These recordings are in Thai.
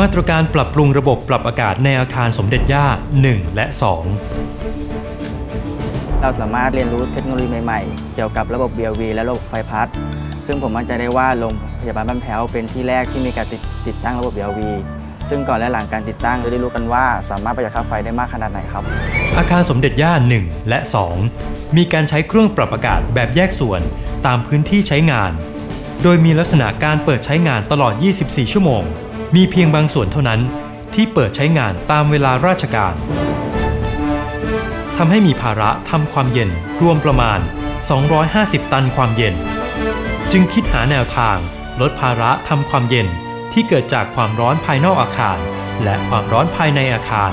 มาตรการปรับปรุงระบบปรับอากาศในอาคารสมเด็จย่า 1 และ 2 เราสามารถเรียนรู้เทคโนโลยีใหม่ๆ เกี่ยวกับระบบ BLV และระบบไฟพัด ซึ่งผมมั่นใจได้ว่าโรงพยาบาลบ้านแพ้วเป็นที่แรกที่มีการติดติดตั้งระบบ BLV ซึ่งก่อนและหลังการติดตั้งจะได้รู้กันว่า สามารถประหยัดค่าไฟได้มากขนาดไหนครับ อาคารสมเด็จย่า 1 และ 2 มีการใช้เครื่องปรับอากาศแบบแยกส่วนตามพื้นที่ใช้งาน โดยมีลักษณะการเปิดใช้งานตลอด 24 ชั่วโมง มีเพียงบางส่วนเท่านั้นที่เปิดใช้งานตามเวลาราชการทำให้มีภาระทำความเย็นรวมประมาณ 250 ตันความเย็น จึงคิดหาแนวทางลดภาระทำความเย็นที่เกิดจากความร้อนภายนอกอาคาร และความร้อนภายในอาคาร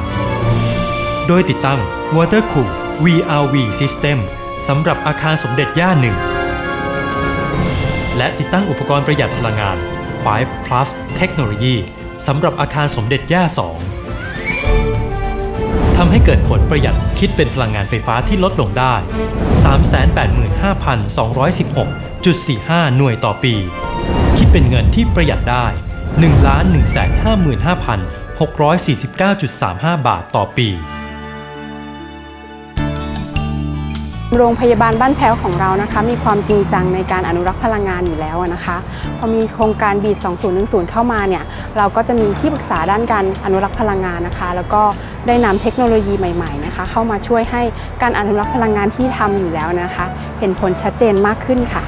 โดยติดตั้ง Watercool VRV System สำหรับอาคารสมเด็จย่าหนึ่ง และติดตั้งอุปกรณ์ประหยัดพลังงาน 5 plus Technology สำหรับอาคารสมเด็จย่า 2 ทำให้เกิดผลประหยัดคิดเป็นพลังงานไฟฟ้าที่ลดลงได้ 385,216.45 หน่วยต่อปี คิดเป็นเงินที่ประหยัดได้ 1,155,649.35 บาทต่อปี โรงพยาบาลบ้านแพ้วของเรานะคะ มีความจริงจังในการอนุรักษ์พลังงานอยู่แล้วนะคะ พอมีโครงการบีด2010 เข้ามาเนี่ย เราก็จะมีที่ปรึกษาด้านการอนุรักษ์พลังงานนะคะ แล้วก็ได้นำเทคโนโลยีใหม่ๆนะคะ เข้ามาช่วยให้การอนุรักษ์พลังงานที่ทำอยู่แล้วนะคะ เห็นผลชัดเจนมากขึ้นค่ะ